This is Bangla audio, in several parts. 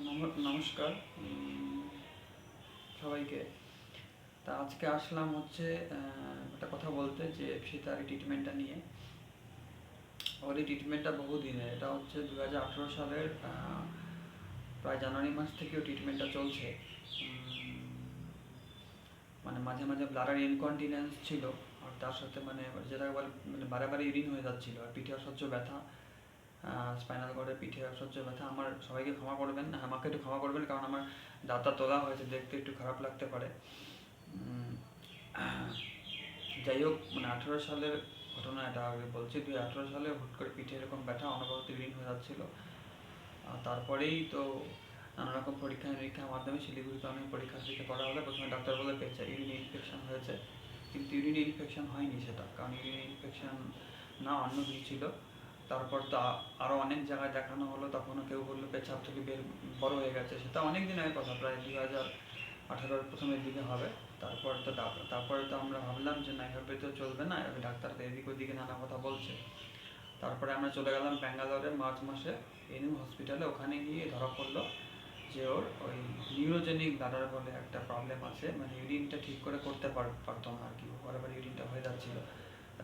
নম- নমস্কার। সবাইকে। তা আজকে আসলাম হচ্ছে একটা কথা বলতে যে সীতার ট্রিটমেন্টটা নিয়ে। ওর এই ট্রিটমেন্টটা বহু দিনের এটা হচ্ছে দু হাজার আঠেরো সালের প্রায় জানুয়ারি মাস থেকেও ট্রিটমেন্টটা চলছে। মানে মাঝে মাঝে ব্লাডার ইনকন্টিনেন্স ছিল। আর তার সাথে মানে যেটা বলে মানে বারে বারে ইউরিন হয়ে যাচ্ছিল। আর পিঠে অসহ্য ব্যথা। স্পাইনাল কর্ডের পিঠে অসহ্য ব্যথা, আমার সবাইকে ক্ষমা করবেন। আমাকে একটু ক্ষমা করবেন, কারণ আমার দাঁতটা তোলা হয়েছে, দেখতে একটু খারাপ লাগতে পারে। যাই হোক মানে আঠেরো সালের ঘটনা এটা আগে বলছি, দুই আঠেরো সালে হুট করে পিঠে এরকম ব্যথা অনবরত ইউরিন হয়ে যাচ্ছিল। তারপরেই তো নানা রকম পরীক্ষা নিরীক্ষার মাধ্যমে শিলিগুড়িতে অনেক পরীক্ষা নিরীক্ষা করা হলে। প্রথমে ডাক্তার বলে পেয়েছে, ইউরিন ইনফেকশন হয়েছে। কিন্তু ইউরিন ইনফেকশন হয়নি সেটা, কারণ ইউরিন ইনফেকশন না, অন্য কিছু ছিল। তারপর তো আরও অনেক জায়গায় দেখানো হলো, তখনও কেউ বলল পেছাব থেকে বের, বড় হয়ে গেছে। সেটা অনেক দিন আগে কথা, প্রায় দুই হাজার আঠারোর প্রথমের দিকে হবে। তারপর তো তারপরে তো আমরা ভাবলাম যে না, এভাবে তো চলবে না, এভাবে ডাক্তার তো এদিক ওদিকে নানা কথা বলছে। তারপরে আমরা চলে গেলাম ব্যাঙ্গালোরে মার্চ মাসে এনইউ হসপিটালে ওখানে গিয়ে ধরা পড়ল যে ওর ওই নিউরোজেনিক ব্লাডার বলে একটা প্রবলেম আছে। মানে ইউরিনটা ঠিক করে করতে পার- পারতো না আর কি। বারবার ইউরিনটা হয়ে যাচ্ছিল।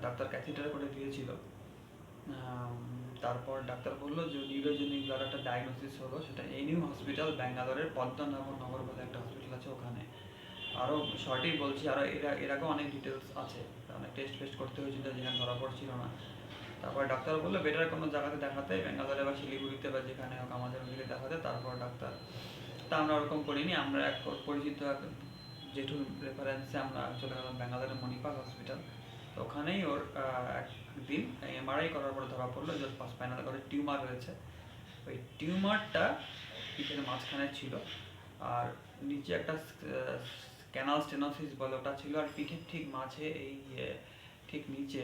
ডাক্তার ক্যাথিটার করে দিয়েছিল। তারপর ডাক্তার বলল যে নিউরোজেনিক একটা ডায়াগনোসিস হলো, সেটা এনইউ হসপিটাল ব্যাঙ্গালোরের পদ্মনাভন নগর বলে একটা হসপিটাল আছে ওখানে। আরও শর্টেই বলছি আরও এরা এর আগেও অনেক ডিটেলস আছে। অনেক টেস্ট ফেস্ট করতে হয়েছিল, যেখানে ধরা পড়ছিল না। তারপর ডাক্তার বলল বেটার কোনো জায়গাতে দেখাতে, ব্যাঙ্গালোরে বা শিলিগুড়িতে বা যেখানে হোক আমাদের ওদিকে দেখাতে, তারপর ডাক্তার। তা আমরা ওরকম করিনি, আমরা এক পরিচিত এক জেঠুর রেফারেন্সে আমরা চলে গেলাম ব্যাঙ্গালোরের মণিপাল হসপিটাল তো ওখানেই ওর একদিন এমআরআই করার পরে ধরা পড়ল যে স্পাইনাল কর্ডে টিউমার রয়েছে। ওই টিউমারটা পিঠের মাঝখানে ছিল, আর নিচে একটা ক্যানাল স্টেনোসিস বলে ওটা ছিল, আর পিঠের ঠিক মাঝে এই ঠিক নিচে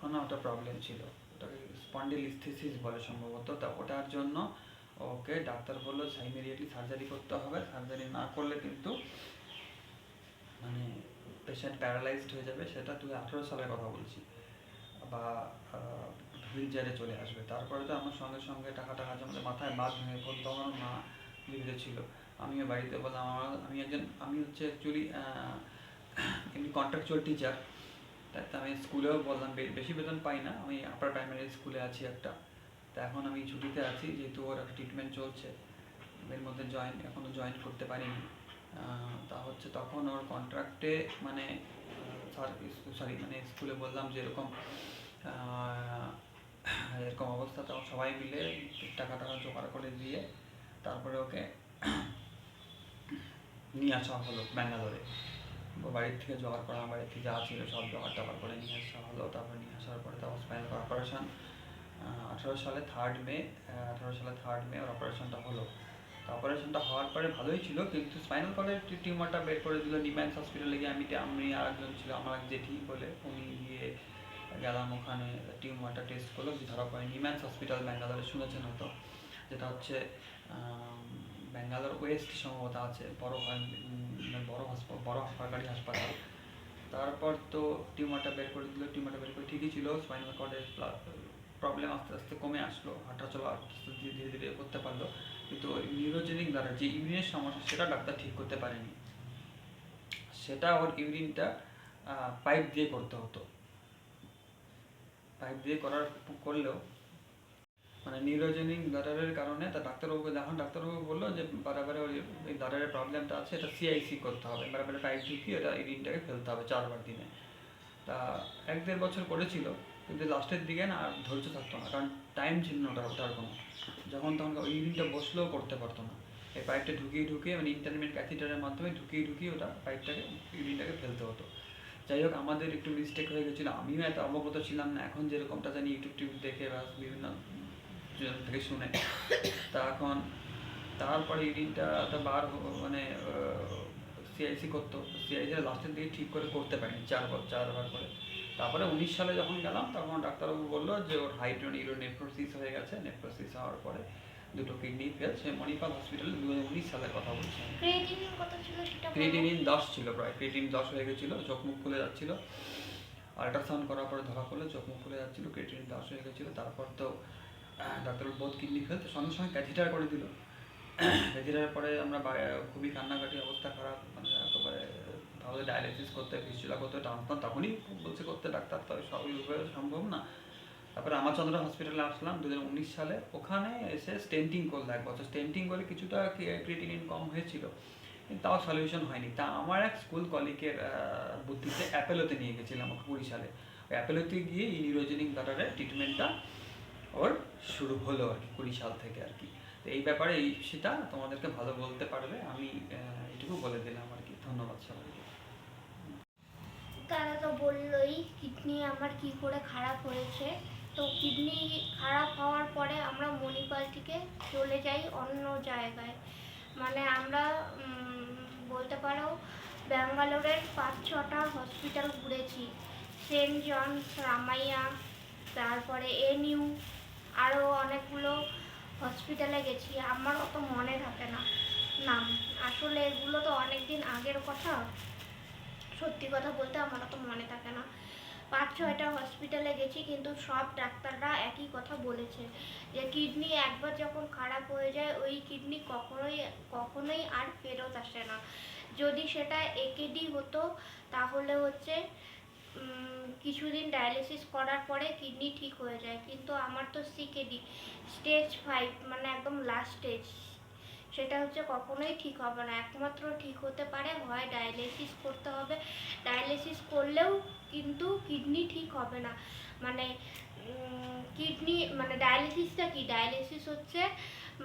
কোনো একটা প্রবলেম ছিল। ওটাকে স্পন্ডিলিস্থিসিস বলে সম্ভবত, তা ওটার জন্য ওকে ডাক্তার বলল ইমিডিয়েটলি সার্জারি করতে হবে। সার্জারি না করলে কিন্তু মানে পেশেন্ট প্যারালাইজড হয়ে যাবে, সেটা তুই আঠেরো সালের কথা বলছি বা হুইল চেয়ারে চলে আসবে। তারপরে তো আমার সঙ্গে সঙ্গে টাকা টাকা জমাতে মাথায় বাদ ভেঙে পড়ল তখন আমার মা জীবিত ছিল। আমিও বাড়িতে বললাম, আমার, আমি একজন, আমি হচ্ছে অ্যাকচুয়ালি এমনি কন্ট্রাকচুয়াল টিচার তাই তো আমি স্কুলেও বললাম বেশি বেতন পাই না, আমি আপার প্রাইমারি স্কুলে আছি একটা। তা এখন আমি ছুটিতে আছি, যেহেতু ওর একটা ট্রিটমেন্ট চলছে, এর মধ্যে জয়েন এখনও জয়েন করতে পারিনি। তা হচ্ছে তখন ওর কন্ট্রাক্টে মানে সরি মানে স্কুলে বললাম যে এরকম এরকম অবস্থা, তখন সবাই মিলে টাকা টাকা জোগাড় করে দিয়ে তারপরে ওকে নিয়ে আসা হলো ব্যাঙ্গালোরে। বাড়ির থেকে জোগাড় করা, বাড়ির থেকে যা ছিল সব জোগাড় টাগাড় করে নিয়ে আসা হলো। তারপরে নিয়ে আসার পরে তারপর স্পাইনাল অপারেশন আঠারো সালে থার্ড মে আঠারো সালে থার্ড মে ওর অপারেশনটা হলো। অপারেশনটা হওয়ার পরে ভালোই ছিল, কিন্তু স্পাইনাল কর্ডের টিউমারটা বের করে দিল নিম্যান্স হসপিটালে গিয়ে আমি আমি আর একজন ছিল, আমার এক জেঠি বলে, উনি গিয়ে গেলাম ওখানে, টিউমারটা টেস্ট করল, যে ধরা পড়ে নিম্যান্স হসপিটাল ব্যাঙ্গালোরে শুনেছেন হয়তো, যেটা হচ্ছে ব্যাঙ্গালোর ওয়েস্ট সম্ভবত আছে, বড় বড় হাসপাতাল বড় সরকারি হাসপাতাল। তারপর তো টিউমারটা বের করে দিল, টিউমারটা বের করে ঠিকই ছিল স্পাইনাল কর্ডের প্রবলেম আস্তে আস্তে কমে আসলো হাঁটা চলা আস্তে ধীরে ধীরে করতে পারল। কিন্তু ওই নিউরোজেনিক দ্বারা যে ইউরিনের সমস্যা, সেটা ডাক্তার ঠিক করতে পারেনি। সেটা ওর ইউরিনটা পাইপ দিয়ে করতে হতো। পাইপ দিয়ে করার, করলেও মানে নিউরোজেনিক ব্লাডারের কারণে তা ডাক্তারবাবু যখন ডাক্তারবাবু বলল যে বারে ওই এই ব্লাডারের প্রবলেমটা আছে, এটা সিআইসি করতে হবে। বারে পাইপ ঢুকিয়ে এটা ইউরিনটাকে ফেলতে হবে চারবার দিনে। তা এক দেড় বছর করেছিল। কিন্তু লাস্টের দিকে না আর ধৈর্য থাকতো না, কারণ টাইম ছিল না ওটা ওটার কোনো। যখন তখন ওই ইউরিনটা বসলেও করতে পারতো না। এই পাইপটা ঢুকিয়ে ঢুকিয়ে মানে ইন্টারমিডিয়েট ক্যাথিটারের মাধ্যমে ঢুকিয়ে ঢুকিয়ে ওটা পাইপটাকে ইউরিনটাকে ফেলতে হতো। যাই হোক, আমাদের একটু মিস্টেক হয়ে গেছিল। আমিও এত অবগত ছিলাম না, এখন যেরকমটা জানি ইউটিউব টিউব দেখে বা বিভিন্ন থেকে শুনে। তা এখন তারপরে তো বার মানে সিআইসি করতো। সিআইসি লাস্টের দিকে ঠিক করে করতে পারিনি, চারবার চারবার করে। তারপরে উনিশ সালে যখন গেলাম তখন ডাক্তারবাবু বলল যে ওর হাইড্রোন ইউরো নেফ্রোসিস হয়ে গেছে নেফ্রোসিস হওয়ার পরে দুটো কিডনি ফেল সে মণিপাল হসপিটালে দু হাজার উনিশ সালের কথা বলছি। ক্রিয়েটিনিন দশ ছিল প্রায় ক্রিয়েটিন দশ হয়ে গেছিল চোখ মুখ খুলে যাচ্ছিল। আল্ট্রাসাউন্ড করার পরে ধরা পড়ল চোখ মুখ খুলে যাচ্ছিল ক্রিয়েটিনিন দশ হয়ে গেছিল তারপর তো ডাক্তার বোধ কিডনি ফেল তো সঙ্গে সঙ্গে ক্যাথিটার করে দিল। ভেজিটারের পরে আমরা খুবই কান্নাকাটি অবস্থা খারাপ মানে তাহলে ডায়ালিসিস করতে ফিস্টুলা করতে ট্রান্সপ্লান্ট তখনই বলছে করতে ডাক্তার, তবে সবই উপায় সম্ভব না। তারপরে আমাচন্দ্র হসপিটালে আসলাম দু সালে। ওখানে এসে স্টেন্টিং করল এক বছর। স্টেন্টিং করে কিছুটা ক্রিয়েটিনিন কম হয়েছিল। তাও সলিউশন হয়নি। তা আমার এক স্কুল কলিগের বুদ্ধিতে অ্যাপেলোতে নিয়ে গেছিলাম ওকে কুড়ি সালে অ্যাপেলোতে গিয়ে এই নিউরোজেনিক ব্যাটারের ট্রিটমেন্টটা ওর শুরু হলো আর কি, কুড়ি সাল থেকে আর কি। তো এই ব্যাপারে এই সেটা তোমাদেরকে ভালো বলতে পারবে আমি এটুকু বলে দিলাম আর কি। ধন্যবাদ সবাইকে। তারা তো বললোই, কিডনি আমার কি করে খারাপ হয়েছে। তো কিডনি খারাপ হওয়ার পরে আমরা মণিপাল থেকে চলে যাই অন্য জায়গায়। মানে আমরা বলতে পারো, ব্যাঙ্গালোরের পাঁচ ছটা হসপিটাল ঘুরেছি। সেন্ট জনস, রামাইয়া, তারপরে এনইউ আরও অনেকগুলো হসপিটালে গেছি। আমার অত মনে থাকে না, নাম। আসলে এগুলো তো অনেক দিন আগের কথা। সত্যি কথা বলতে আমার অত মনে থাকে না। পাঁচ ছয়টা হসপিটালে গেছি কিন্তু সব ডাক্তাররা একই কথা বলেছে যে কিডনি একবার যখন খারাপ হয়ে যায়, ওই কিডনি কখনোই কখনোই আর ফেরত আসে না। যদি সেটা একেডি হতো, তাহলে হচ্ছে কিছুদিন ডায়ালিসিস করার পরে কিডনি ঠিক হয়ে যায়। কিন্তু আমার তো সিকেডি স্টেজ ফাইভ মানে একদম লাস্ট স্টেজ সেটা হচ্ছে কখনোই ঠিক হবে না। একমাত্র ঠিক হতে পারে হয় ডায়ালিসিস করতে হবে। ডায়ালিসিস করলেও কিন্তু কিডনি ঠিক হবে না। মানে কিডনি মানে ডায়ালিসিসটা কি? ডায়ালিসিস হচ্ছে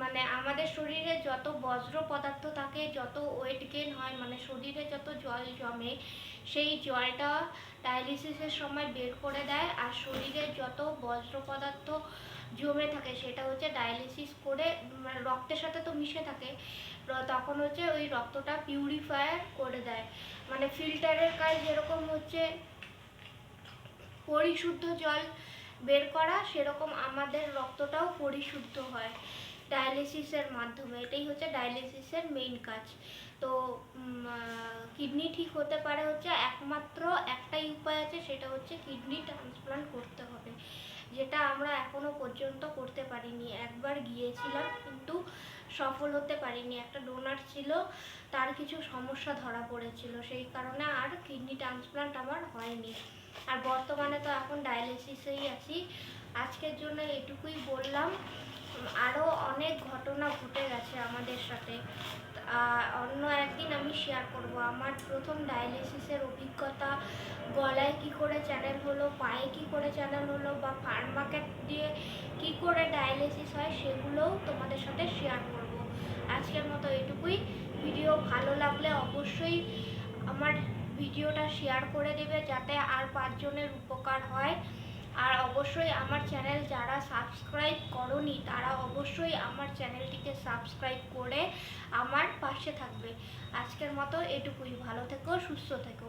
মানে আমাদের শরীরে যত বজ্র পদার্থ থাকে, যত ওয়েট গেন হয় মানে শরীরে যত জল জমে, সেই জলটা ডায়ালিসিসের সময় বের করে দেয়। আর শরীরে যত বজ্র পদার্থ জমে থাকে, সেটা হচ্ছে ডায়ালিসিস করে মানে রক্তের সাথে তো মিশে থাকে তখন হচ্ছে ওই রক্তটা পিউরিফায়ার করে দেয়। মানে ফিল্টারের কাজ যেরকম হচ্ছে, পরিশুদ্ধ জল বের করা, সেরকম আমাদের রক্তটাও পরিশুদ্ধ হয় ডায়ালিসিসের মাধ্যমে। এটাই হচ্ছে ডায়ালিসিসের মেইন কাজ। তো কিডনি ঠিক হতে পারে হচ্ছে একমাত্র একটাই উপায় আছে, সেটা হচ্ছে কিডনি ট্রান্সপ্লান্ট করতে হবে। যেটা আমরা এখনও পর্যন্ত করতে পারিনি। একবার গিয়েছিলাম কিন্তু সফল হতে পারিনি। একটা ডোনার ছিল, তার কিছু সমস্যা ধরা পড়েছিল। সেই কারণে আর কিডনি ট্রান্সপ্লান্ট আমার হয়নি। আর বর্তমানে তো এখন ডায়ালিসিসেই আছি। আজকের জন্য এটুকুই বললাম আরও অনেক ঘটনা ঘটে গেছে আমাদের সাথে। অন্য একদিন আমি শেয়ার করব। আমার প্রথম ডায়ালিসিসের করে চ্যানেল হলো, পায়ে কি করে চ্যানেল হলো বা ফার্মাকেট দিয়ে কি করে ডায়ালিসিস হয় সেগুলোও তোমাদের সাথে শেয়ার করব। আজকের মতো এটুকুই। ভিডিও ভালো লাগলে অবশ্যই আমার ভিডিওটা শেয়ার করে দেবে যাতে আর পাঁচজনের উপকার হয়। আর অবশ্যই আমার চ্যানেল যারা সাবস্ক্রাইব করনি, তারা অবশ্যই আমার চ্যানেলটিকে সাবস্ক্রাইব করে আমার পাশে থাকবে। আজকের মতো এটুকুই। ভালো থেকো, সুস্থ থেকো।